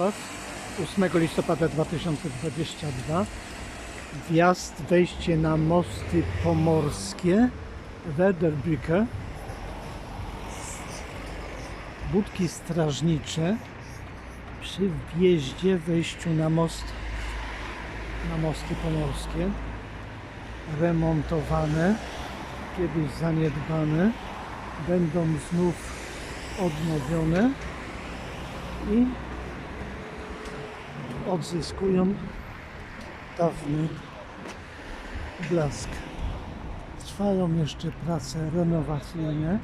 Wrocław 8 listopada 2022. Wjazd, wejście na mosty pomorskie Wederbrücke. Budki strażnicze przy wjeździe, wejściu na most na mosty pomorskie remontowane, kiedyś zaniedbane, będą znów odnowione i odzyskują dawny blask. Trwają jeszcze prace renowacyjne.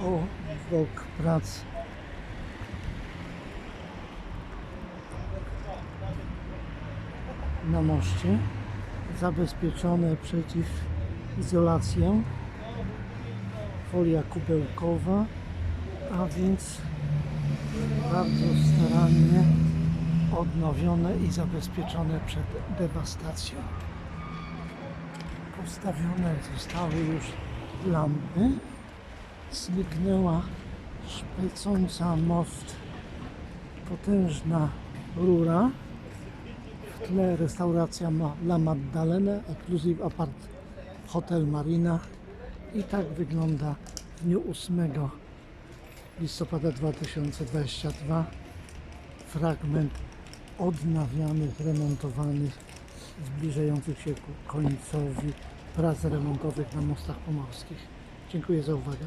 Obok prac na moście zabezpieczone przeciw izolacją folia kubełkowa a więc bardzo starannie odnowione i zabezpieczone przed dewastacją. Postawione zostały już lampy. Zniknęła szpecąca most potężna rura. W tle restauracja La Maddalena, Exclusive Apart Hotel Marina. I tak wygląda w dniu 8 listopada 2022 fragment odnawianych, remontowanych, zbliżających się ku końcowi prac remontowych na mostach pomorskich. Dziękuję za uwagę.